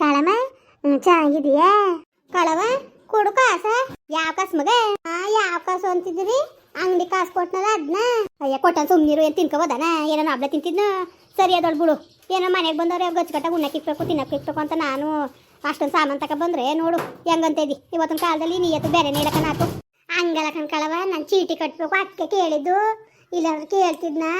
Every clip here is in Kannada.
ಕಳಮ ಚೆನ್ನಾಗಿದೆಯಾ ಕಳವ ಕೊಡು ಕಾಸ ಯಾವ ಕಾಸು ಮಗ ಯಾವ ಕಾಸು ಅಂತಿದ್ರಿ ಅಂಗಡಿ ಕಾಸು ಕೊಟ್ಟನಲ್ಲ ಅದನ್ನ ಅಯ್ಯ ಕೊಟ್ಟನ್ ಸುಮ್ನಿರು ಏನು ತಿನ್ಕೋಬೋದನ ಏನೋ ನಾಬ್ಲೆ ತಿಂತಿದ್ನ ಸರಿ ಅದೊಳ್ ಬಿಡು ಏನೋ ಮನೆಗೆ ಬಂದವ್ರೆ ಗಚ್ಚಿಕಟ್ಟಾಗ ಉಣ್ಣಕ್ಕೆ ಇಕ್ಬೇಕು ತಿನ್ನಕ್ಕೆ ಇಕ್ಬೇಕು ಅಂತ ನಾನು ಅಷ್ಟೊಂದು ಸಾಮಾನು ತಕ ಬಂದ್ರೆ ನೋಡು ಹೆಂಗಂತ ಇದ್ದಿ ಇವತ್ತಿನ ಕಾಲದಲ್ಲಿ ನೀಯತ್ತು ಬೇರೆ ನೀಡಕ ನಾಕು ಹಂಗಲ್ಲ ಕಣ್ಕಳವ ನಾನು ಚೀಟಿ ಕಟ್ಬೇಕು ಅಕ್ಕ ಕೇಳಿದ್ದು ಇಲ್ಲಾಂದ್ರೆ ಕೇಳ್ತಿದ್ನಾ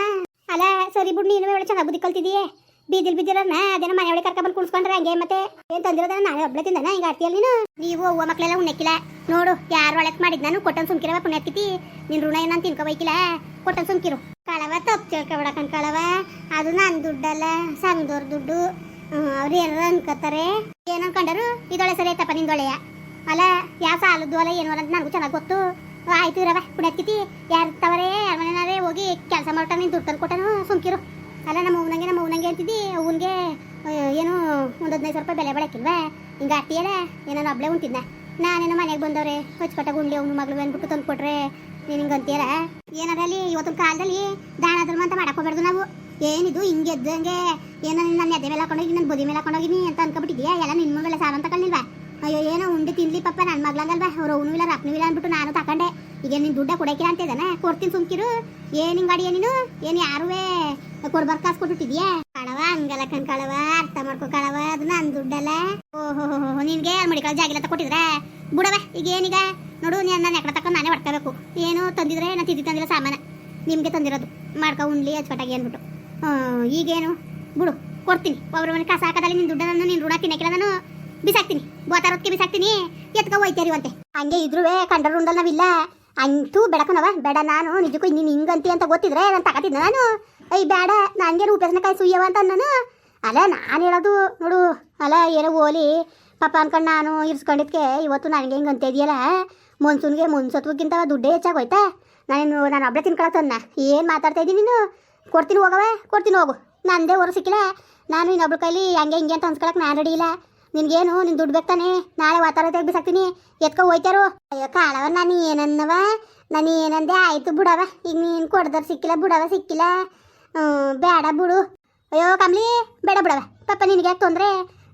ಅಲ್ಲ ಸರಿ ಬಿಡು ನೀನು ಒಳ್ಳೆ ಚೆನ್ನಾಗಿ ಬುದ್ಧಿ ಕಲ್ತಿದೀಯೇ ಬೀದಿಲ್ ಬಿದ್ದಿರೋನ ಅದೇನೋ ಮನೆ ಒಳಗೆ ಕರ್ಕೊಂಡ್ ಕುಣಿಸ್ಕೊಂಡ್ರೆ ಹಂಗೆ ಮತ್ತೆ ಏನ್ ತಂದಿರೋದ ನಾನೇ ಒಬ್ಳೆ ತಿಂದನ ಹಿಂಗ ಆಡ್ತಿಯಲ್ಲ ನೀನು ನೀವು ಅವ್ವ ಮಕ್ಳೆಲ್ಲ ಉಣ್ಣಕ್ಕಿಲ್ಲ ನೋಡು, ಯಾರು ಒಳಕ್ ಮಾಡಿದ್ ನಾನು? ಕೊಟ್ಟನ್ ಸುಮ್ಕಿರವ ಪುಣ್ಯತಿಥಿ ನಿನ್ ಋಣ ಏನಂತ ತಿನ್ಕೋಬೇಕಿಲ್ಲ ಕೊಟ್ಟನ್ ಸುಮ್ಕಿರು. ಕಳವ ತಪ್ಪು ತಿಳ್ಕೊಬಿಡಕ ಕಳವ. ಅದು ನನ್ ದುಡ್ಡಲ್ಲ, ಸಂಘದವ್ರ ದುಡ್ಡು. ಅವ್ರು ಏನಾರ ಅನ್ಕೋತಾರೆ. ಏನ್ ಅನ್ಕೊಂಡರು? ಇದೊಳೆ ಸರಿ ಐತಪ್ಪ ನಿಂದೊಳೆಯ. ಅಲ್ಲ ಯಾವ ಸಾಲದ್ದು ಅಲ್ಲ, ಏನು ಅಂತ ನನಗೂ ಚೆನ್ನಾಗಿ ಗೊತ್ತು. ಆಯ್ತು ಇರವ ಪುಣ್ಯತಿಥಿ ಯಾರು ತವರೇ ಯಾರ ಮನೇನಾರೇ ಹೋಗಿ ಕೆಲಸ ಮಾಡ್ತಾನೆ ನೀನು ದುಡ್ಡು ತಂದು ಕೊಟ್ಟನು ಸುಮ್ಕಿರು. ಅಲ್ಲ, ನಮ್ಮ ಅವ್ನಂಗೆ ನಮ್ಮ ಅವ್ನಂಗೆ ಅಂತಿದ್ದಿ, ಅವನಿಗೆ ಏನು, ಒಂದು ಹದಿನೈದು ಸಾವಿರ ರೂಪಾಯಿ ಬೆಲೆ ಬಳಕಿಲ್ವಾ? ಹಿಂಗೆ ಅಟ್ಟಿಯಲ್ಲ ಏನೋ ಒಬ್ಳೆ ಉಂಟಿದ್ನ ನಾನೇನೋ ಮನೆಗೆ ಬಂದವ್ರೆ ಹೊಚ್ಕಟ್ಟ ಗುಂಡಿ ಅವ್ನ ಮಗಳು ಅಂದ್ಬಿಟ್ಟು ತಂದು ಕೊಟ್ರೆ ನೀನು ಹಿಂಗೆ ಅಂತೀಯಲ್ಲ ಏನಾರಲ್ಲಿ ಇವತ್ತಿನ ಕಾಲದಲ್ಲಿ ದಾನ ಧರ್ಮ ಅಂತ ಮಾಡಕ್ಕೋಗ್ಬಾರ್ದು ನಾವು. ಏನಿದು, ಹಿಂಗೆ ಎದ್ದಂಗೆ ಏನೋ ನನ್ನ ಎದೆ ಮೇಲೆ ಹಾಕೊಂಡೋಗಿ ನನ್ನ ಬದಿ ಮೇಲೆ ಹಾಕೊಂಡೋಗಿನಿ ಅಂತ ಅನ್ಕೊಬಿಟ್ಟಿದ್ಯಾ? ಎಲ್ಲ ನಿನ್ನ ಮೇಲೆ ಸಾಲ ತಗೊಂಡಿಲ್ವಾ ಅಯ್ಯೋ, ಏನೋ ಉಂಡೆ ತಿನ್ಲಿ ಪಪ್ಪ ನನ್ನ ಮಗ್ಳಂಗಲ್ವಾ ಅವ್ರು ಅವನು ಇಲ್ಲ ರಪ್ನೂ ಇಲ್ಲ ಅಂದ್ಬಿಟ್ಟು ನಾನು ತಕೊಂಡೆ. ಈಗ ನಿನ್ ದುಡ್ಡ ಕೊಡಕಿಲ್ಲ ಅಂತ ಕೊಡ್ತೀನಿ ಸುಮ್ಕಿರು. ಏನ್ ಹಿಂಗಾಡಿ ಗಾಡಿ ನೀನು? ಏನ್ ಯಾರುವೆ? ಕೊಡ್ಬಾರ್ ಕಾಸು ಕೊಟ್ಬಿಟ್ಟಿದ್ಯಾ? ಕಳವ ಹಂಗಲ್ಲ ಕಣ್ ಕಳವ ಅರ್ಥ ಮಾಡ್ಕೋ ಕಳವ ಅದು ನನ್ ದುಡ್ಡಲ್ಲ. ಓಹೋ ನಿನ್ಗೆ ಮಡಿಕಲ್ ಜಾಗಿಲ್ಲ ಕೊಟ್ಟಿದ್ರೆ ಬಿಡವ ಈಗ ಏನೀಗ ನೋಡು ನೀ ನನ್ನ ಎಕಡೆ ತಕ್ಕ ನಾನೇ ಹೊಡ್ಕೋಬೇಕು. ಏನು ತಂದಿದ್ರೆ ನಾನು ತಿದ್ದಿ ತಂದಿಲ್ಲ ಸಾಮಾನ. ನಿಮ್ಗೆ ತಂದಿರೋದು. ಮಾಡ್ಕೊ ಉಣ್ಲಿ ಅಚ್ಚುಕಟ್ಟಾಗಿ ಅಂದ್ಬಿಟ್ಟು. ಈಗೇನು? ಬಿಡು, ಕೊಡ್ತೀನಿ. ಒಬ್ರ ಮನೆ ಕಸ ನಿನ್ ದುಡ್ಡನ್ನು ನೀನು ಋಣ ತಿನ್ನಕ್ಕಿಲ್ಲ ನಾನು. ಬಿಸಾಕ್ತೀನಿ. ಬೋತಾರೊತ್ತಿಗೆ ಬಿಸಾಕ್ತೀನಿ. ಎತ್ಕೊ ಹೋಯ್ತಾರಿವಂತೆ ಹಂಗೆ ಇದ್ರೂ ಕಂಡ್ರ ರುಂಡಲ್ ನಾವಿಲ್ಲ. ಅಂತೂ ಬೇಡಕನವ ಬೇಡ ನಾನು ನಿಜಕ್ಕೂ ನೀನು ಹಿಂಗಂತಿ ಅಂತ ಗೊತ್ತಿದ್ರೆ ನಾನು ತಗತಿದ್ನ ನಾನು. ಐ ಬೇಡ, ನನಗೆ ಕೈ ಸುಯ್ಯವ ಅಂತ ನಾನು ಅಲ್ಲ, ನಾನು ಹೇಳೋದು ನೋಡು. ಅಲ್ಲ, ಏನೋ ಓಲಿ. ಪಾಪ ಅನ್ಕೊಂಡು ನಾನು ಇರ್ಸ್ಕೊಂಡಿದ್ಕೆ, ಇವತ್ತು ನನಗೆ ಹಿಂಗೆ ಅಂತ ಇದೆಯಲ್ಲ? ಮುನ್ಸೂನ್ಗೆ ಮುನ್ಸತ್ವಕ್ಕಿಂತ ದುಡ್ಡೇ ಹೆಚ್ಚಾಗೋಯ್ತಾ? ನಾನು ನಾನು ಒಬ್ಬಳೆ ತಿನ್ಕೊಳತ್ತನ್ನ ಏನು ಮಾತಾಡ್ತಾ ಇದ್ದೀನಿ ನೀನು? ಕೊಡ್ತೀನಿ ಹೋಗವೆ ಕೊಡ್ತೀನಿ ಹೋಗು. ನಂದೇ ಹೊರ ಸಿಕ್ಕಿಲ್ಲ. ನಾನು ಇನ್ನೊಬ್ಳ ಕೈಲಿ ಹಂಗೆ ಹಿಂಗೆ ಅಂತ ಅನ್ಸ್ಕೊಳಕ್ಕೆ ನಾನು ರೆಡಿ ಇಲ್ಲ. ನಿನ್ಗೇನು, ನಿನ್ ದುಡ್ಡು ಬೇಕಾನೆ ನಾಳೆ ವಾತಾವರಣ ತೆಗ್ ಬಿಸಾಕ್ತೀನಿ. ಎತ್ಕೊ ಹೋಯ್ತಾರು. ಅಯ್ಯೋ, ಕಾಳವ, ನಾನು ಏನನ್ನವ? ನಾನು ಏನಂದೆ ಆಯ್ತು ಬಿಡವ. ಈಗ ನೀನು ಕೊಡ್ದರ್ ಸಿಕ್ಕಿಲ್ಲ, ಬಿಡವ ಸಿಕ್ಕಿಲ್ಲ. ಬೇಡ ಬಿಡು. ಅಯ್ಯೋ, ಕಮ್ಲಿ, ಬೇಡ ಬಿಡವ. ಪಾಪ ನಿನಗೆ ಯಾಕೆ ತೊಂದರೆ?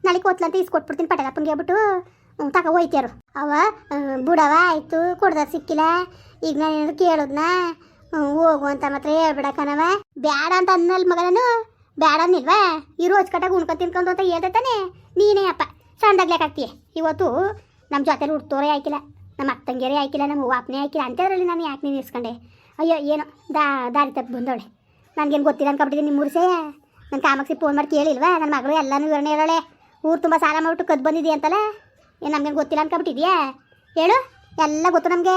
ನಾಳೆ ಕೊತ್ಲಂತ ಇಸ್ಕೊಟ್ಬಿಡ್ತೀನಿ ಪಟಗಪ್ಪಂಗೆ ಹೇಳ್ಬಿಟ್ಟು ತಕ ಹೋಯ್ತಾರು. ಅವ ಬುಡವ, ಆಯ್ತು. ಕೊಡ್ದರ್ ಸಿಕ್ಕಿಲ್ಲ. ಈಗ ನಾನು ಏನಾದ್ರು ಕೇಳೋದ್ನ? ಹೋಗು ಅಂತ ಮಾತ್ರ ಹೇಳ್ಬಿಡ ಕಣವ ಬೇಡ ಅಂತ ಅನ್ನಲ್ ಮಗನೂ ಬೇಡ ಅನ್ನಿಲ್ವಾ? ಇರು ಹಚ್ಕಟ್ಟಾಗ ಉಣ್ಕೊ ತಿನ್ಕೊಂಡು ಅಂತ ಹೇಳ್ತಾನೆ ನೀನೇ ಅಪ್ಪ ಸಣ್ಣದಾಗ್ಲಿಕ್ಕಾಗ್ತೀಯ ಇವತ್ತು ನಮ್ಮ ಜೊತೆಲಿ ಹುಡ್ತೋರೇ ಆಯ್ಕಿಲ್ಲ ನಮ್ಮ ಅತ್ತಂಗಿಯರೇ ಆಯ್ಕಿಲ್ಲ ನಮ್ಮ ವಾಪನೇ ಆಯ್ಕಿಲ್ಲ ಅಂತದ್ರಲ್ಲಿ ನಾನು ಯಾಕೆ ನೀನು ಇಸ್ಕೊಂಡೆ ಅಯ್ಯೋ, ಏನೋ, ದಾ, ದಾರಿ ತಪ್ಪು ಬಂದವಳೆ. ನನಗೇನು ಗೊತ್ತಿಲ್ಲ ಅನ್ಕೊಬಿಟ್ಟಿದ್ದೀನಿ ನಿಮ್ಮ ಊರ್ಸೇ ನನ್ನ ಕಾಮಕ್ಸಿ ಫೋನ್ ಮಾಡಿ ಕೇಳಿಲ್ವಾ? ನನ್ನ ಮಗಳು ಎಲ್ಲನೂ ವಿವರಣೆ ಇರೋಳೆ ಊರು ತುಂಬ ಸಾಲ ಮಾಡ್ಬಿಟ್ಟು ಕದ್ದು ಬಂದಿದೆ ಅಂತಲ್ಲ? ಏನು ನಮಗೇನು ಗೊತ್ತಿಲ್ಲ ಅನ್ಕೊಬಿಟ್ಟಿದ್ಯಾ? ಹೇಳು, ಎಲ್ಲ ಗೊತ್ತು ನಮಗೆ.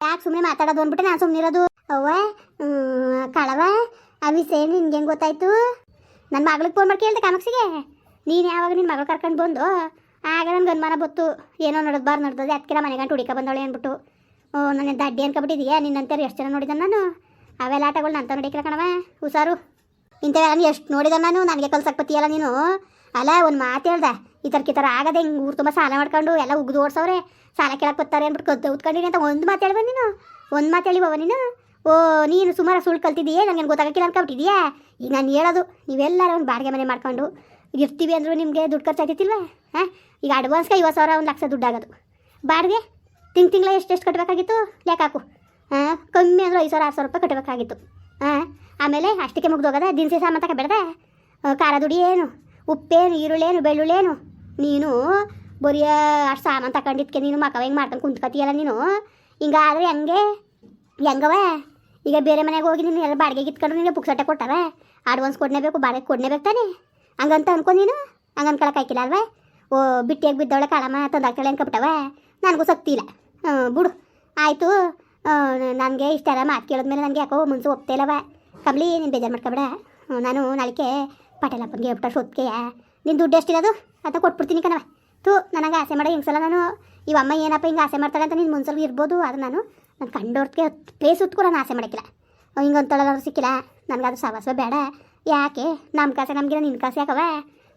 ಯಾಕೆ ಸುಮ್ಮನೆ ಮಾತಾಡೋದು ಅಂದ್ಬಿಟ್ಟು ನಾನು ಸುಮ್ಮನೆ ಇರೋದು. ಅವ್ವ ಕಳವ ಆ ವಿಷಯ ನಿನ್ಗೆ ಹೆಂಗೆ ಗೊತ್ತಾಯ್ತು? ನನ್ನ ಮಗಳಿಗೆ ಫೋನ್ ಮಾಡಿ ಕೇಳಿದೆ ಕಾಮಕ್ಸಿಗೆ ನೀನು ಯಾವಾಗ ನಿನ್ನ ಮಗಳು ಕರ್ಕೊಂಡು ಬಂದು, ಆಗ ನನ್ಗೆ ಅನುಮಾನ ಬತ್ತು. ಏನೋ ನಡೆದು ಬಾರ್ ನಡೆದದೆ ಅದಕ್ಕೆಲ್ಲ ಮನೆ ಗಂಟು ಹುಡುಕ ಬಂದವಳೆ ಅಂದ್ಬಿಟ್ಟು ಓ ನನ್ನ ದಡ್ಡಿ ಅನ್ಕೊಬಿಟ್ಟಿದೀಯಾ? ನಿನ್ನಂತಾರೆ ಎಷ್ಟು ಜನ ನೋಡಿದ ನಾನು? ಅವೆಲ್ಲ ಆಟಗಳು ನಂತ ನೋಡಿಕಿಲ್ಲ ಕಣವ ಹುಷಾರು. ಇಂಥವೆಲ್ಲ ಎಷ್ಟು ನೋಡಿದ ನಾನು? ನನಗೆ ಕಲ್ಸಕ್ಕೆ ಬತ್ತೀಯಲ್ಲ ನೀನು? ಅಲ್ಲ, ಒಂದು ಮಾತು ಹೇಳ್ದೆ ಈ ಥರ ಥರ ಆಗದೆ ಹಿಂಗೆ ಊರು ತುಂಬ ಸಾಲ ಮಾಡ್ಕೊಂಡು ಎಲ್ಲ ಉಗ್ದು ಓಡ್ಸವ್ರೆ, ಸಾಲ ಕೇಳಕ್ಕೆ ಬರ್ತಾರೆ ಅಂದ್ಬಿಟ್ಟು ಕದ್ದು ಉತ್ಕೊಂಡಿನಿ ಅಂತ ಒಂದು ಮಾತು ಹೇಳ್ಬ ನೀನು? ಒಂದು ಮಾತು ಹೇಳಿವವ ನೀನು? ಓ, ನೀನು ಸುಮಾರು ಸುಳ್ಳು ಕಲ್ತಿದ್ದೀಯೇ? ನನಗೆ ಗೊತ್ತಾಗಕ್ಕಿಲ್ಲ ಅನ್ಕೊಬಿಟ್ಟಿದ್ಯಾ? ಈಗ ನಾನು ಹೇಳೋದು, ನೀವೆಲ್ಲರೂ ಒಂದು ಬಾಡಿಗೆ ಮನೆ ಮಾಡ್ಕೊಂಡು ಇರ್ತೀವಿ ಅಂದರೂ ನಿಮಗೆ ದುಡ್ಡು ಖರ್ಚಾಗ್ತಿಲ್ವಾ ಹಾಂ? ಈಗ ಅಡ್ವಾನ್ಸ್ಗೆ ಐವತ್ತು ಸಾವಿರ, ಒಂದು ಲಕ್ಷ ದುಡ್ಡು ಆಗೋದು. ಬಾಡಿಗೆ ತಿಂಗ್ ತಿಂಗಳ ಎಷ್ಟು ಎಷ್ಟು ಕಟ್ಟಬೇಕಾಗಿತ್ತು ಲೆಕ್ಕ ಹಾಕು. ಹಾಂ? ಕಮ್ಮಿ ಅಂದ್ರೆ ಐದು ಸಾವಿರ, ಆರು ಸಾವಿರ ರೂಪಾಯಿ ಕಟ್ಟಬೇಕಾಗಿತ್ತು ಹಾಂ? ಆಮೇಲೆ ಅಷ್ಟಕ್ಕೆ ಮುಗ್ದೋಗದ? ದಿನಸಿ ಸಾಮಾನು ತಗೊಬೇಡದ ಖಾರ ದುಡಿ ಏನು? ಉಪ್ಪೇನು, ಈರುಳ್ಳೇನು, ಬೆಳ್ಳುಳ್ಳೇನು? ನೀನು ಬರೀ ಅಷ್ಟು ಸಾಮಾನು ತಗೊಂಡಿದ್ಕೆ ನೀನು ಮಕ್ಕ ಹೆಂಗೆ ಮಾಡ್ಕೊಂಡು ಕುಂತ್ಕತಿಯಲ್ಲ ನೀನು? ಹಿಂಗಾದ್ರೆ ಹೆಂಗೆ? ಹೆಂಗವ? ಈಗ ಬೇರೆ ಮನೆಗೆ ಹೋಗಿ ನೀನು ಎಲ್ಲ ಬಾಡಿಗೆ ಇಟ್ಕೊಂಡು ನೀನು ಪುಕ್ಸಟ್ಟೆ ಕೊಟ್ಟಾರ? ಅಡ್ವಾನ್ಸ್ ಕೊಡನೇಬೇಕು ಬಾಡಿಗೆ ಕೊಡನೇಬೇಕು ತಾನೆ? ಹಂಗಂತ ಅನ್ಕೊ ನೀನು? ಹಂಗೆ ಅನ್ಕೊಳಕ್ ಹಾಕಿಲ್ಲ ಅಲ್ವಾ? ಓ, ಬಿಟ್ಟಿಯಾಗಿ ಬಿದ್ದವಳೆ ಕಾಳಮ್ಮ, ತಂದಾಕ್ತಾಳೆ ಅನ್ಕೊಬಿಟ್ಟವ ನನಗೂ ಶಕ್ತಿ ಇಲ್ಲ. ಬಿಡು. ಆಯಿತು. ನನಗೆ ಇಷ್ಟೆಲ್ಲ ಮಾತು ಕೇಳಿದ್ಮೇಲೆ ನನಗೆ ಯಾಕೋ ಮುನ್ಸು ಒಪ್ತಾ ಇಲ್ಲವ? ಕಮ್ಲಿ, ನೀನು ಬೇಜಾರು ಮಾಡ್ಕೊಬೇಡ. ನಾನು ನಾಳೆಗೆ ಪಟೇಲಪ್ಪನಿಗೆ ಹೇಳ್ಬಿಟ್ಟ ಸೊತ್ಕೆಯ ನಿನ್ನ ದುಡ್ಡು ಎಷ್ಟಿರೋದು ಅಂತ ಕೊಟ್ಬಿಡ್ತೀನಿ ಕಣವ ತೂ ನನಗೆ ಆಸೆ ಮಾಡೋ ಹಿಂಗೆ ಸಲ ನಾನು. ಇವ ಅಮ್ಮ ಏನಪ್ಪ ಹಿಂಗೆ ಆಸೆ ಮಾಡ್ತಾಳೆ ಅಂತ ನೀನು ಮುನ್ಸಲ್ಗೆ ಇರ್ಬೋದು. ಅದು ನಾನು ನನ್ನ ಕಂಡೋರ್ಗೆ ಪ್ಲೇಸ್ ಉತ್ಕೊ ನಾನು ಆಸೆ ಮಾಡಕ್ಕಿಲ್ಲ. ಹಿಂಗಂತಳಾದ್ರೂ ಸಿಕ್ಕಿಲ್ಲ. ನನಗದು ಸವಾಸ ಬೇಡ. ಯಾಕೆ? ನಮ್ಮ ಕಾಸೆ ನಮಗಿರ ನಿನ್ನ ಕಾಸೆ ಯಾಕವ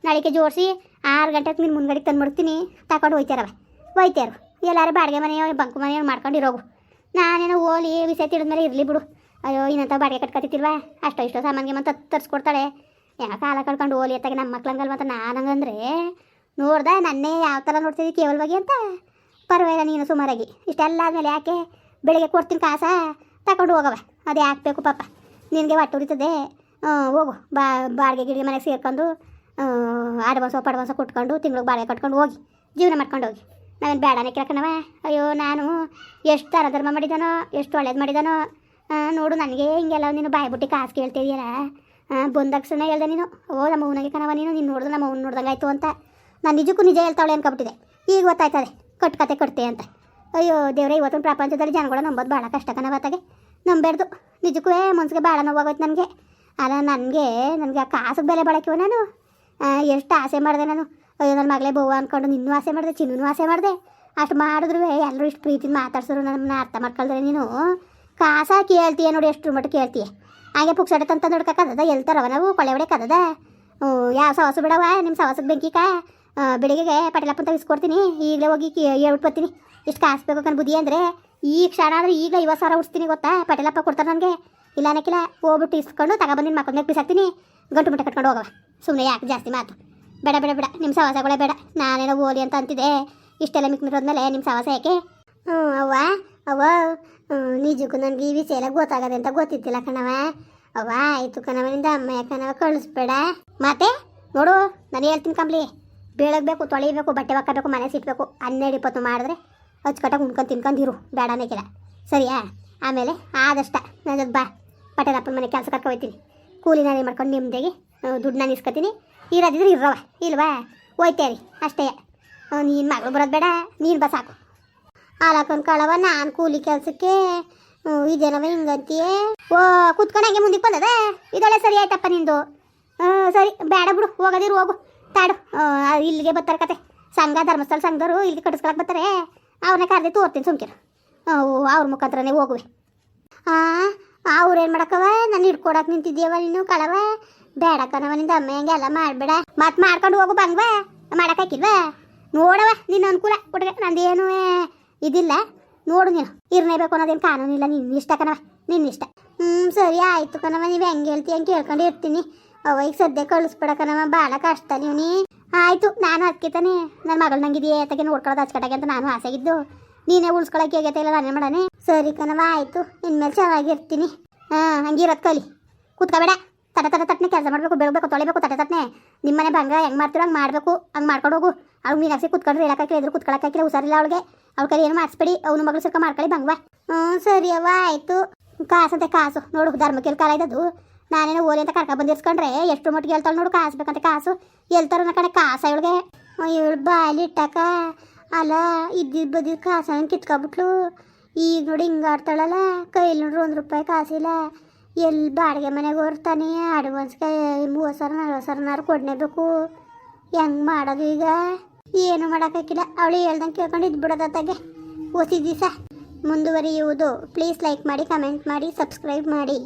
ನಾಳೆಗೆ ಜೋಡಿಸಿ ಆರು ಗಂಟೆಗೆ ನಿನ್ನ ಮುಂದ್ಗಡೆಗೆ ತಂದ್ಬಿಡ್ತೀನಿ. ತಗೊಂಡು ಹೋಯ್ತಾರವ ಹೋಯ್ತಾರು. ಎಲ್ಲರೂ ಬಾಡಿಗೆ ಮನೆಯೋ, ಬಂಕು ಮನೆಯೋ ಮಾಡ್ಕೊಂಡಿರೋಗು ನಾನೇನೋ ಓಲಿ ವಿಷಯ ತಿಳಿದ್ಮೇಲೆ ಇರಲಿ ಬಿಡು. ಅಯ್ಯೋ ಇನ್ನಂಥ ಬಾಡಿಗೆ ಕಟ್ಕೊತಿರ್ವ ಅಷ್ಟೋ ಇಷ್ಟೋ ಸಾಮಾನಿಗೆ ಮತ್ತೆ ತರಿಸ್ಕೊಡ್ತಾಳೆ. ಯಾಕೆ ಕಾಲ ಕಳ್ಕೊಂಡು ಓಲಿ ಎತ್ತಾಗ ನಮ್ಮ ಮಕ್ಳಂಗಲ್ ಮತ್ತು ನಾನು ಹಂಗಂದ್ರೆ ನೋಡ್ದೆ ನನ್ನೇ ಯಾವ ಥರ ನೋಡ್ತಿದ್ದಿ ಕೇವಲವಾಗಿ ಅಂತ. ಪರವಾಗಿಲ್ಲ, ನೀನು ಸುಮಾರಾಗಿ. ಇಷ್ಟೆಲ್ಲ ಆದಮೇಲೆ ಯಾಕೆ? ಬೆಳಿಗ್ಗೆ ಕೊಡ್ತೀನಿ ಕಾಸ ತಗೊಂಡು ಹೋಗವ ಅದು ಯಾಕೆ ಬೇಕು ಪಾಪ. ನಿನಗೆ ಹೊಟ್ಟೆ ಉರಿತದೆ. ಹೋಗು. ಬಾ, ಬಾಡಿಗೆ ಗಿಡಿಗೆ ಮನೆಗೆ ಸೇರ್ಕೊಂಡು ಅಡ್ವಾನ್ಸೋ ಪಡ್ವಾನ್ಸೋ ಕೊಟ್ಕೊಂಡು, ತಿಂಗ್ಳಿಗೆ ಬಾಡಿಗೆ ಕಟ್ಕೊಂಡು ಹೋಗಿ. ಜೀವನ ಮಾಡ್ಕೊಂಡು ಹೋಗಿ. ನಾವೇನು ಬೇಡನೇ ಕೇಳ್ಕೊಂಡವ ಅಯ್ಯೋ, ನಾನು ಎಷ್ಟು ತರ ಧರ್ಮ ಮಾಡಿದಾನೋ, ಎಷ್ಟು ಒಳ್ಳೇದು ಮಾಡಿದಾನೋ ನೋಡು, ನನಗೆ ಹಿಂಗೆಲ್ಲ ನೀನು ಬಾಯಿ ಬಿಟ್ಟು ಕಾಸು ಕೇಳ್ತಿದೀಯಲ್ಲ. ಬಂದಕ್ಷಣ ಹೇಳ್ದೆ ನೀನು. ಓ, ನಮ್ಮ ಅವನಿಗೆ ಕಣವ ನೀನು ನೀನು ನೋಡಿದ್ರೆ ನಮ್ಮ ಅವ್ನು ನೋಡ್ದಂಗೆ ಆಯ್ತು ಅಂತ. ನಾನು ನಿಜಕ್ಕೂ ನಿಜ ಹೇಳ್ತಾವಳೆ ಅನ್ಕೊಬಿಟ್ಟಿದೆ ಈಗ ಗೊತ್ತಾಯ್ತದೆ. ಕಟ್ ಕತೆ ಕಟ್ತೆ ಅಂತ. ಅಯ್ಯೋ, ದೇವ್ರೆ, ಇವತ್ತಿನ ಪ್ರಪಂಚದಲ್ಲಿ ಜನಗಳು ನಂಬೋದು ಭಾಳ ಕಷ್ಟ ಕಣವತ್ತಾಗೆ ನಂಬೇಡ್ದು. ನಿಜಕ್ಕೂ ಮನ್ಸಿಗೆ ಭಾಳ ನೋವಾಗೋಯ್ತು ನನಗೆ. ಅಲ್ಲ, ನನಗೆ ನನಗೆ ಆ ಕಾಸಿಗೆ ಬೆಲೆ ಬಾಳಕ್ಕಿವ ನಾನು. ಎಷ್ಟು ಆಸೆ ಮಾಡಿದೆ ನಾನು. ಅಯ್ಯೋ ನನ್ನ ಮಗಳೇ ಬೋವ ಅಂದ್ಕೊಂಡು ನಿನ್ನೂ ಆಸೆ ಮಾಡಿದೆ ಚಿನ್ನೂ ಆಸೆ ಮಾಡಿದೆ. ಅಷ್ಟು ಮಾಡಿದ್ರು ಎಲ್ಲರೂ ಇಷ್ಟು ಪ್ರೀತಿ ಮಾತಾಡ್ಸೋರು ನಮ್ಮನ್ನ ಅರ್ಥ ಮಾಡ್ಕೊಳ್ದ್ರೆ ನೀನು. ಕಾಸ ಕೇಳ್ತೀಯ ನೋಡಿ ಎಷ್ಟು ಮಟ್ಟ ಕೇಳ್ತೀಯ. ಹಾಗೆ ಪುಕ್ಸಡೆ ತಂತ ನೋಡ್ಕಕ್ಕದ ಎಲ್ತಾರವ ನಾವು ಕೊಳ್ಳೆ ಹೊಡೆಕದ ಯಾವ ಸವಾಸು ಬಿಡವ ನಿಮ್ಮ ಸವಾಸಕ್ಕೆ ಬೆಂಕಿಕ ಪಟೇಲಪ್ಪ ಅಂತ ಇಸ್ಕೊಡ್ತೀನಿ ಈಗಲೇ ಹೋಗಿ ಹೇಳ್ಬಿಟ್ಟು ಬರ್ತೀನಿ. ಇಷ್ಟು ಕಾಸು ಬೇಕು ಬುದ್ಧಿ ಅಂದರೆ, ಈ ಕ್ಷಣ ಅಂದರೆ ಈಗ ಐವತ್ತು ಸಾವಿರ ಉಡ್ಸ್ತೀನಿ ಗೊತ್ತಾ, ಪಟೇಲಪ್ಪ ಕೊಡ್ತಾರೆ ನನಗೆ. ಇಲ್ಲ ಅನ್ನಕ್ಕಿಲ್ಲ ಹೋಗ್ಬಿಟ್ಟು ಇಸ್ಕೊಂಡು ತಗೊಬಂದಿನ ಮಕ್ಕಳ ಮೇಲೆ ಬಿಸಾಕ್ತೀನಿ ಗಂಟು ಮುಟ್ಟೆ ಕಟ್ಕೊಂಡು ಹೋಗವ. ಸುಮ್ಮನೆ ಯಾಕೆ ಜಾಸ್ತಿ ಮಾತು. ಬೇಡ ಬೇಡ ಬೇಡ ನಿಮ್ಮ ಸವಾಸಗಳೇ ಬೇಡ. ನಾನೇನೋ ಓಲಿ ಅಂತ ಅಂತಿದ್ದೆ. ಇಷ್ಟೆಲ್ಲ ಮಿಕ್ ಮಿರೋದ್ಮೇಲೆ ನಿಮ್ಮ ಸವಾಸ ಯಾಕೆ? ಹ್ಞೂ, ಅವ್ವ ಅವ್ವ ನಿಜಕ್ಕೂ ನನಗೆ ಈ ವಿಷಯ ಎಲ್ಲ ಗೊತ್ತಾಗದೆ ಅಂತ ಗೊತ್ತಿದ್ದಿಲ್ಲ ಕಣವ ಅವ್ವ, ಆಯಿತು ಕಣವನಿಂದ ಅಮ್ಮ ಕಣವ ಕಳಿಸ್ಬೇಡ. ಮತ್ತೆ? ನೋಡು, ನಾನು ಹೇಳ್ತೀನಿ ಕಂಬ್ಲಿ ಬೆಳಗ್ಬೇಕು ತೊಳಿಬೇಕು, ಬಟ್ಟೆ ಹಾಕಬೇಕು ಮನೆ ಸಿಟ್ಬೇಕು, ಹನ್ನೆರಡು ಇಪ್ಪತ್ತು ಮಾಡಿದ್ರೆ ಅಚ್ಚುಕಟ್ಟಾಗಿ ಉಣ್ಕೊಂಡು ಇರು. ಬೇಡ ಅನ್ನಕ್ಕಿಲ್ಲ ಸರಿಯಾ? ಆಮೇಲೆ ಆದಷ್ಟ. ನನ್ನ ಬಾ. ಪಟೇಲಪ್ಪನ ಮನೆ ಕೆಲಸ ಕರ್ಕೊ ಹೋಗ್ತೀನಿ ಕೂಲಿ ನಾನೇ ಮಾಡ್ಕೊಂಡು ನಿಮ್ಮದಾಗಿ ದುಡ್ಡು ನಾನು ಇಸ್ಕೊತೀನಿ ಇರೋದಿದ್ರೆ ಇರವ ಇಲ್ವಾ? ಹೋಯ್ತೇರಿ ಅಷ್ಟೇ. ನೀನು ಮಗಳು ಬರೋದು ಬೇಡ, ನೀನು ಬಸ್ ಹಾಕು ಹಾಲಾಕೊಂಡು ಕಳವ ನಾನು ಕೂಲಿ ಕೆಲಸಕ್ಕೆ ಇದೇನವ ಹಿಂಗಂತೀಯೇ? ಓ ಕುತ್ಕೊಂಡಂಗೆ ಮುಂದಕ್ಕೆ ಬಂದದ? ಇದೊಳ್ಳೆ ಸರಿ ಆಯ್ತಪ್ಪ ನಿಂದು. ಸರಿ, ಬೇಡ ಬಿಡು, ಹೋಗೋದಿರು, ಹೋಗು. ತಾಡು. ಇಲ್ಲಿಗೆ ಬರ್ತಾರೆ ಕತೆ. ಸಂಘ, ಧರ್ಮಸ್ಥಳ ಸಂಘದವರು ಇಲ್ಲಿಗೆ ಕಟ್ಟಿಸ್ಕೊಳಕ್ಕೆ ಬರ್ತಾರೆ. ಅವ್ರನ್ನ ಕರೆದಿ ತೋರ್ತೀನಿ ಸುಮ್ಕಿರು. ಅವ್ರ ಮುಖಾಂತರನೇ ಹೋಗುವೆ. ಹಾಂ ಅವ್ರೇನು ಮಾಡಕವ ನಾನು ಹಿಡ್ಕೊಡಕ್ಕೆ ನಿಂತಿದ್ದೀಯವ ನೀನು, ಕಳವ? ಬೇಡ ಕಣವ ಅಮ್ಮ ಹಂಗೆಲ್ಲ ಮಾಡಬೇಡ. ಮತ್ತೆ ಮಾಡ್ಕೊಂಡು ಹೋಗು ಬಂಗ್ವ. ಮಾಡಕ್ಕಾಕಿಲ್ವಾ ನೋಡವ ನಿನ್ನ ಅನುಕೂಲ. ಹುಡುಗ ನಂದೇನು ಇದಿಲ್ಲ. ನೋಡು ನೀನು. ಇರ್ನೇಬೇಕು ಅನ್ನೋದೇನು ಕಾನೂನಿಲ್ಲ ನಿನ್ನ ಇಷ್ಟ ಕಣವ, ನಿನ್ನ ಇಷ್ಟ. ಹ್ಞೂ ಸರಿ ಆಯಿತು ಕಣವ, ನೀವು ಹೆಂಗೆ ಹೇಳ್ತಿ ಅಂತ ಕೇಳ್ಕೊಂಡು ಇರ್ತೀನಿ. ಅವ ಈಗ ಸದ್ಯ ಕಳಿಸ್ಬೇಡ ಕಣವ ಭಾಳ ಕಷ್ಟ ನೀವು ಆಯಿತು, ನಾನು ಅದಕ್ಕೆ ನನ್ನ ಮಗಳು ನಂಗಿದೆಯೇ ತಗೆ ನೋಡ್ಕೊಳ್ಳೋದು ಅಚ್ಚಕಟ್ಟಾಗೆ ಅಂತ ನಾನು ಆಸೆಗಿದ್ದು. ನೀನೇ ಉಳ್ಸ್ಕೊಳಕ್ಕೆ ಆಗೈತೆ ಇಲ್ಲ ನಾನೇ ಮಾಡಾನೆ ಸರಿ ಕಣವ ಆಯಿತು. ಇನ್ಮೇಲೆ ಚೆನ್ನಾಗಿರ್ತೀನಿ. ಹಾಂ, ಹಂಗಿರೋದು ಕಲಿ. ಕೂತ್ಕೋಬೇಡ. ತಟ ತಟ ತಟ್ಟನೆ ಕೆಲಸ ಮಾಡಬೇಕು, ಬೆಳಬೇಕು, ತೊಳಿಬೇಕು, ತಟ ತಟ್ಟನೆ ನಿಮ್ಮನೆ ಬಂಗಾರ ಹೆಂಗೆ ಮಾಡ್ತೀರೋ ಹಂಗೆ ಮಾಡಬೇಕು, ಹಂಗೆ ಮಾಡ್ಕೊಂಡು ಹೋಗು. ಅವ್ಳು ಕೂತ್ಕೊಂಡ್ರೆ ಕುತ್ಕೊಂಡ್ರೆ ಹೇಳಕ್ಕಾಕಿಲ್ಲ ಎದುರು ಕುತ್ಕೊಳಕ್ಕಾಕಿಲ್ಲ ಹುಷಾರಿಲ್ಲ ಅವಳಿಗೆ. ಅವ್ಳ ಕೈ ಏನು ಮಾಡಿಸ್ಬೇಡಿ, ಅವ್ನು ಮಗಳು ಸರ್ಕ ಮಾಡ್ಕೊಳ್ಳಿ, ಬಂಗ್ವ. ಹ್ಞೂ, ಸರಿ ಅವ್ವ, ಆಯಿತು. ಕಾಸಂತೆ ಕಾಸು. ನೋಡು ಧರ್ಮಕ್ಕೆಲ್ ಕಾಲ ಇದ್ದದು ನಾನೇನೋ ಓಲಿ ಅಂತ ಕರ್ಕ ಬಂದಿರ್ಸ್ಕೊಂಡ್ರೆ ಎಷ್ಟು ಮಟ್ಟಿಗೆ ಹೇಳ್ತಾಳೆ ನೋಡು, ಕಾಸು ಬೇಕಂತ ಕಾಸು. ನನ್ನ ಕಡೆ ಕಾಸು ಇವಳಿಗೆ. ಇವಳು ಬಾಲಿಟ್ಟಕ ಅಲ್ಲ ಇದ್ದಿದ್ದು ಬದಿದ್ದು ಕಾಸನ್ನ ಕಿತ್ಕೊಬಿಟ್ಲು? ಈಗ ನೋಡಿ ಹಿಂಗೆ ಆಡ್ತಾಳಲ್ಲ, ಕೈಲಿ ನೋಡ್ರಿ ಒಂದು ರೂಪಾಯಿ ಕಾಸಿಲ್ಲ. ಎಲ್ಲಿ ಬಾಡಿಗೆ ಮನೆಗೆ ಹೊರ್ತಾನೆ ಅಡ್ವಾನ್ಸ್ಗೆ ಮೂವತ್ತು ಸಾವಿರ ನಲ್ವತ್ತು ಸಾವಿರನಾರು ಕೊಡನೇಬೇಕು. ಹೆಂಗೆ ಮಾಡೋದು ಈಗ? ಏನು ಮಾಡೋಕ್ಕಾಗಿಲ್ಲ ಅವಳು ಹೇಳ್ದಂಗೆ ಕೇಳ್ಕೊಂಡು ಇದ್ಬಿಡೋದತ್ತಾಗೆ ಓಸಿ ಓದಿದ್ದೀಸ ಮುಂದುವರಿಯುವುದು. ಪ್ಲೀಸ್ ಲೈಕ್ ಮಾಡಿ, ಕಮೆಂಟ್ ಮಾಡಿ, ಸಬ್ಸ್ಕ್ರೈಬ್ ಮಾಡಿ.